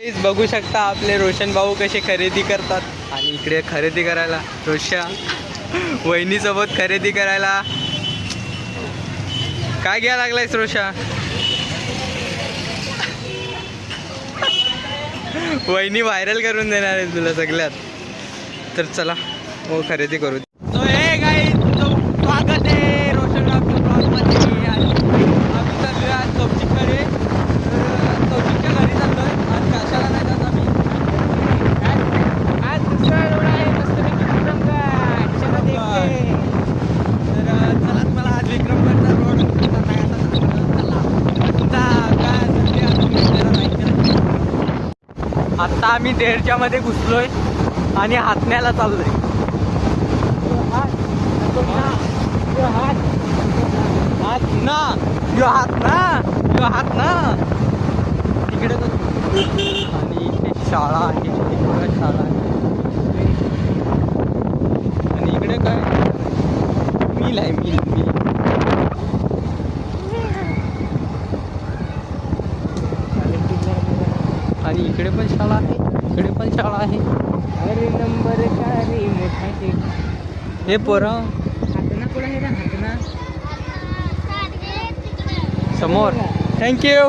बघू शकता आपले रोशन भाऊ कसे खरेदी करतात. आणि इकडे खरेदी करायला रोशा वहिनीसोबत खरेदी करायला. काय घ्यायला लागलायस रोशा वहिनी व्हायरल करून देणार आहे तुला सगळ्यात. तर चला हो खरेदी करू तो हे गाई स्वागत आहे रोशन ब्लॉगमध्ये आणि आम्ही चाललोय आज चौचिककडे तर चौचिकच्या घरी चाललोय आज कशाला नाही जात आम्ही आज दुसरा रोड आहे मस्तपैकी विक्रमगड चला देखते तर अं, चला तुम्हाला आज विक्रमगडचा रोड कसा काय असा दाखवतो. चला तुमचा काय असेल ते आम्ही जरा like करा. आत्ता आम्ही देडच्यामध्ये घुसलोय आणि हातण्याला चाललोय. हात ना यो हात ना यो हात ना इकडे आणि इथे शाळा आहे. शाळा आहे. आणि इकडे काय? मिल आहे मिल मिल आणि इकडे पण शाळा आहे इकडे पण शाळा आहे. अरे नंबर काय रे मोठा आहे. हे पोरं. हातना हातना? समोर. थँक्यू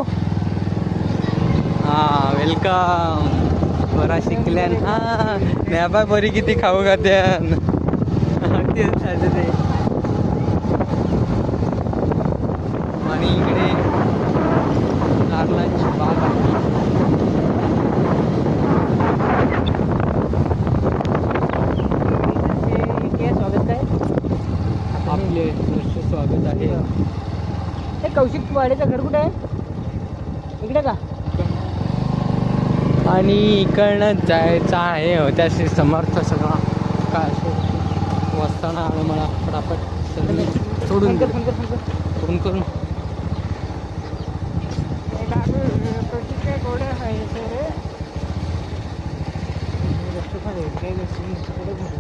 हां वेलकम बरा शिकल्यान. हां मॅबा बरी किती खाऊ तेच झालं ते आणि इकडे नारळाची बाग आहे हे स्वागत काय आपले वर्ष स्वागत आहे हे कौशिक वाडेचं घर कुठं आहे इकडे का आणि इकडनं जायचं आहे हो, त्याशी समर्थ सगळा काय असं वसताना आलं मला फटाफट सगळी सोडून फोन करून हे आहे ते रे. रस्ते फार आहेत, काय गोष्टी नाही, पुढे घेऊन.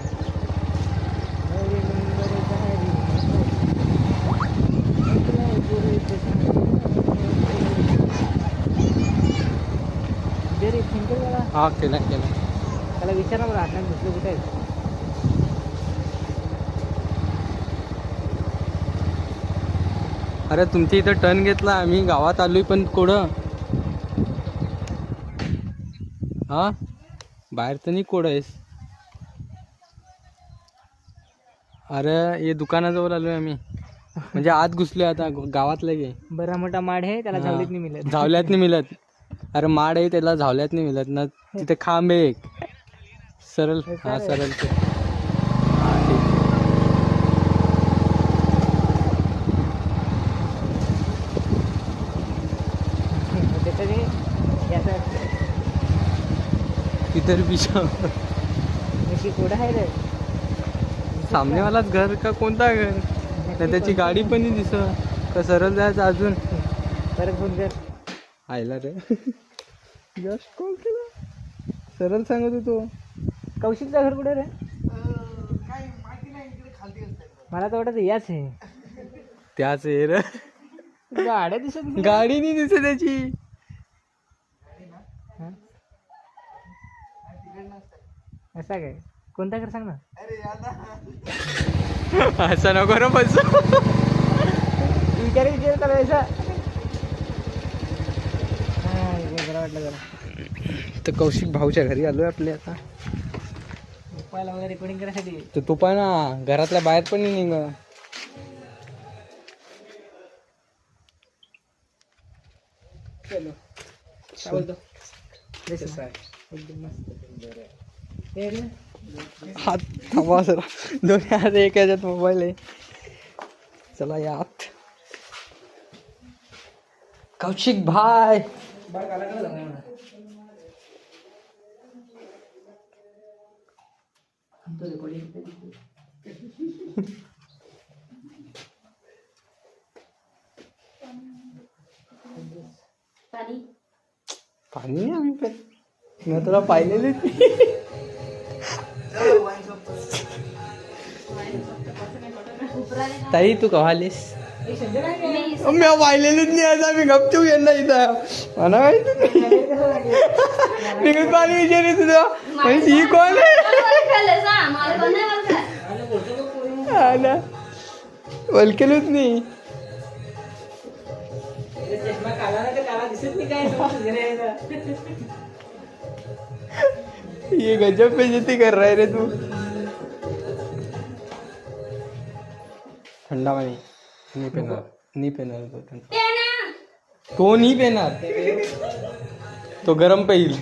अरे नंबर काय रे मोठा आहे, गोडं आहे, दे रे, फोन कर मला. हा केला केला. त्याला विचारा मला आठवण दुसरं कुठे आहे अरे तुमच्या इथं टर्न घेतला आम्ही गावात आलोय पण कोडं. हा? बाहेर तर नाही कोड आहेस. अरे हे दुकानाजवळ आलोय आम्ही. म्हणजे आत घुसलोय आता गावातलं गे बरा मोठा माड आहे त्याला हा. झावलीत नाही मिळत. झावल्यात नाही मिळत. अरे माड आहे त्याला झावल्यात नाही मिळत ना. तिथे खांब आहे एक. सरळ. हा सरळ ते. हा, ठीक. आहे रे? सामनेवालाच घर का कोणता घर? नाही त्याची गाडी पण नाही दिसत. का सरळ जायचं अजून? परत फोन कर. आयला रे. जस्ट कॉल केला. सरळ सांगत होतो. कौशिकचं घर कुठे रे? मला तर वाटत याच आहे. त्याच आहे रे. गाड्या दिसत. गाडी नाही दिसत त्याची? असा काय? कोणता घर सांग ना. असं नको रे बस. विचार विचार करायचा हा हे बरं वाटलं जरा. तर कौशिक भाऊच्या घरी आलोय आपले आता. पहिला वगैरे रेकॉर्डिंग करायसाठी. तर तू पण ना घरातल्या बाहेर पण नाही निघ चलो. काय बोलतो? हात थांबा जरा. दोन्ही हात एक ह्याच्यात मोबाईल आहे. चला यात कौशिक भाई. बाळ काला काला झाला मला तो रेकॉर्डिंग पाणी? आम्ही पेत. मी तुला पाहिलेले. ताई तू कव्हा मी मी वाहिलेलीच नाही आज आम्ही गपचूप यांना इथं. मला माहिती नाही. मी विचारले तुझं म्हणजे ही कोण कोण? हा ना. ओळखेलच नाही? ये गजब बेइज्जती कर रहा है रे तू. थंडा पाणी. नाही पेणार नाही पेणार तो थंड ते नाही पेणार तो गरम पेईल.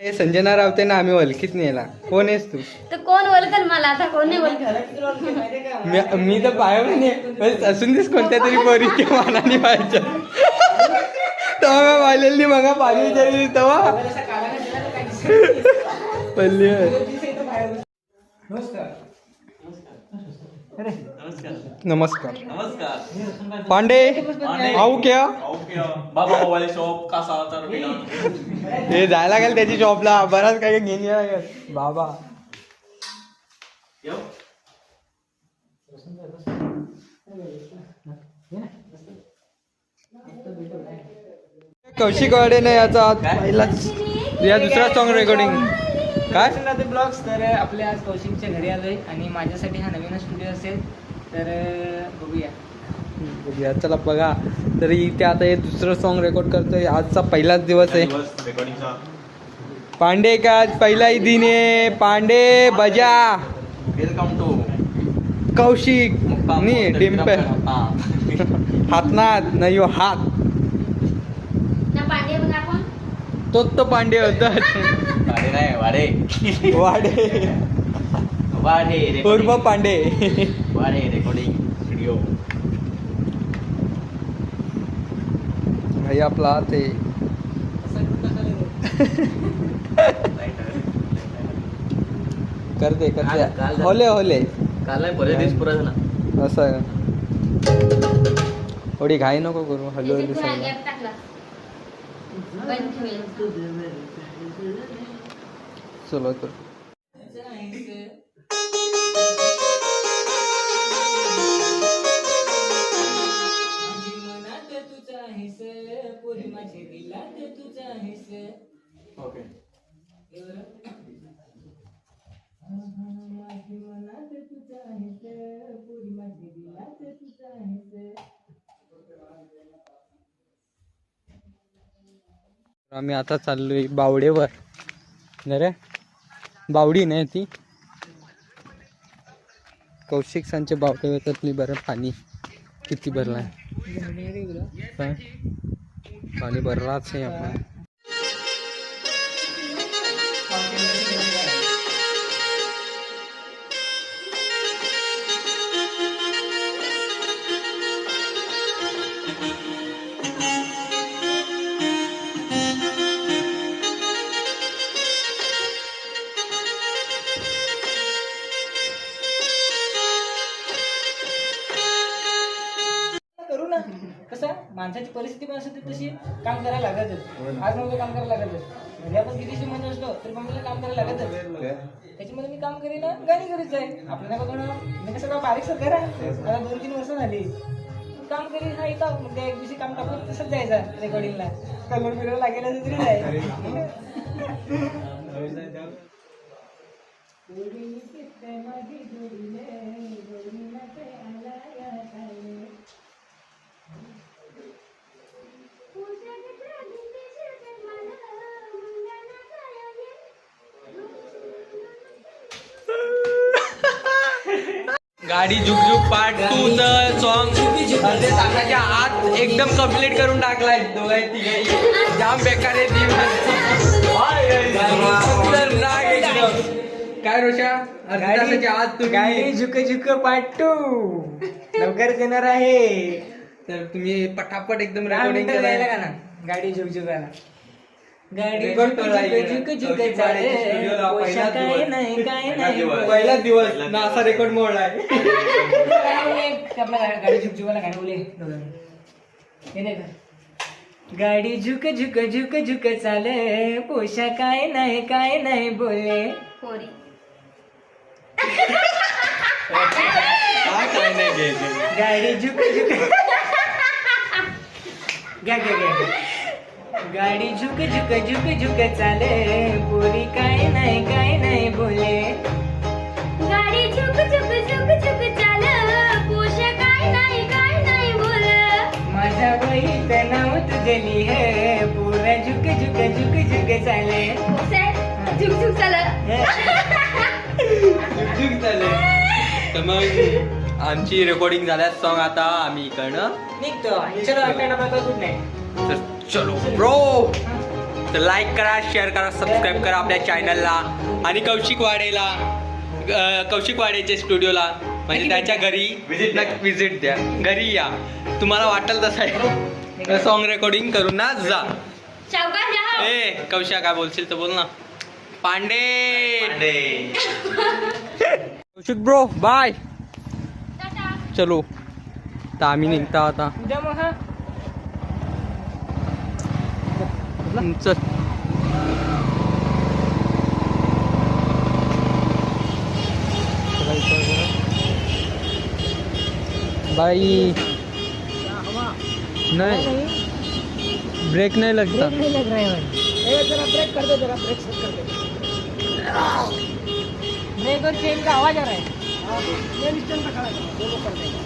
हे संजना रावते ना आम्ही ओळखीत नाही याला. कोण आहेस तू? तर कोण ओळखल मला? आता कोण नाही का? मी मी तर पाय म्हणजे असून दिस कोणत्या तरी पोरीच्या मानाने पाहिजे तेव्हा मी पाहिलेली मग पाणी विचारली तेव्हा. पल्ली. नमस्कार. नमस्कार. नमस्कार. पांडे आऊ क्या? बाबा मोबाईल शॉप कसा तर हे जायला लागेल त्याची शॉपला बराच काही घेऊन यायला लागेल बाबा कौशिक वाडेने याचा पहिलाच या दुसरा सॉन्ग रेकॉर्डिंग काय? ते ब्लॉग्स तर आपले आज कौशिकच्या घरी आलोय आणि माझ्यासाठी हा नवीन स्टुडिओ असेल तर बघूया. बघूया, चला बघा. तरी इथे आता हे दुसरं सॉन्ग रेकॉर्ड करतोय. आजचा पहिलाच दिवस आहे. रेकॉर्डिंगचा पांडे का आज पहिला ही दिन आहे? पांडे बजा. Welcome to Kaushik. नी डिम्पल हातनाथ नाही हो, हात ना पांडे बघ आपण तोच तो पांडे होता. वाडे नाही वाडे. वाडे. वाडे पूर्व पांडे. वाडे रेकॉर्डिंग स्टुडिओ भाई आपला ते करते करते. होले होले. काल नाही बरेच दिवस पुरा झाला. असं? थोडी घाई नको करू हलू हलू बंद ठेवेल चलो तर. आहेस पोरी माझी दिलात तुझा आहेस ओके? माझी मनात तुझा आहेस पोरी माझी दिलात तुझा आहेस आम्ही आता चाललोय बावडेवर. नरे बावडी नाही ती. कौशिक सांचे बावडे त्यातली बरं पाणी. किती भरलाय? काय? पाणी भरलाच आहे आपण. माणसाची परिस्थिती पण असते तशी काम करायला लागतच. आज मला काम करायला लागतच. म्हणजे आपण किती श्रीमंत असलो तरी पण मला काम करायला लागतच. त्याच्यामध्ये मी काम करीन ना गाणी करीत जाईल आपल्याला बघणं मी कसं बारीक सर करा मला दोन तीन वर्ष झाली. काम करीन हा येतं मग त्या एक दिवशी काम टाकून तसंच जायचं रेकॉर्डिंगला कलर बिलर लागेल असं तरी जाय. गाडी झुकझुक पार्ट टू च सॉन्ग अर्धे तासाच्या आत एकदम कंप्लीट करून टाकलाय. दोघांनी तिघांनी. जाम बेकार आहे ती. काय रोशा? अर्ध्या तासाच्या आत तुम्ही. गाडी झुक झुक पाटू लवकरच येणार आहे. तर तुम्ही पटापट एकदम रेकॉर्डिंग केलं का ना? गाडी झुक गाडी झुक झुक चाले पहिलाच काय दिवस. नाही काय नाही. पहिलाच दिवस. ना असा रेकॉर्ड मोडलाय गाडी झुक झुकाला गाडी बोले दोघांनी. हे नाही का? गाडी झुक झुक झुक झुक चाले पोशाख काय नाही काय नाही बोले काय गाडी झुक झुक. घ्या घ्या घ्या. गाडी झुक झुक झुक झुक चाले पोरी काय नाही काय नाही बोले गाडी झुक झुक झुक झुक चाल पोषा काय नाही काय नाही बोल माझा वहीत नाव तुझली है पोरा झुक झुक झुक झुक चाले झुक झुक चाल झुक तर मग आमची रेकॉर्डिंग झाल्यास सॉन्ग आता आम्ही इकडनं निघतो चलो आपल्याला बघा गुड नाईट चलो। ब्रो तर लाईक करा शेअर करा सबस्क्राईब करा आपल्या चॅनलला आणि कौशिक वाडेला कौशिक वाडेच्या स्टुडिओला म्हणजे त्याच्या घरी विजिट द्या. घरी या. तुम्हाला वाटेल तसं आहे. सॉन्ग रेकॉर्डिंग करून ना जा. ए कौशिक काय बोलशील तर बोल ना. Pandey. Kaushik bro bye tata. चलो. तर आम्ही निघता आता. उद्या चल। बाई नाही। ब्रेक नाही लगता नहीं लग रहा है भाई। जरा ब्रेक कर दो जरा ब्रेक सेट कर दो। ब्रेक और चेन का आवाज़ आ रहा है। मेन स्टैंड पे खड़ा करो दोनों कर देगा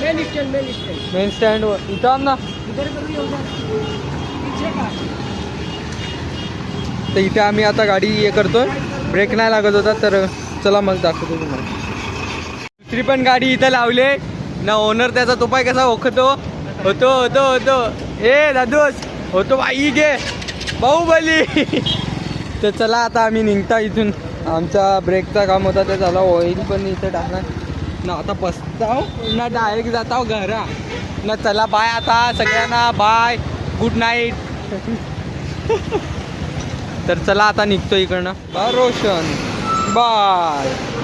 मेन स्टैंड मेन स्टैंड। मेन स्टँडवर इथं आण ना इधर करो ये उधर। तर इथे आम्ही आता गाडी हे करतोय. ब्रेक नाही लागत होता तर चला मग दाखवतो तुम्हाला. दुसरी पण गाडी इथं लावले ना ओनर त्याचा तोपाय कसा ओखतो? होतो होतो होतो. ए दादूस होतो बाई गे बाहुबली. तर चला आता आम्ही निघता इथून. आमचा ब्रेकचा काम होता ते झाला. ऑइल पण इथं टाकणार. ना आता बसताव ना डायरेक्ट जाताव घरा. ना चला बाय आता. सगळ्यांना बाय गुड नाईट तर चला आता निघतो इकडनं. बा रोशन. बाय.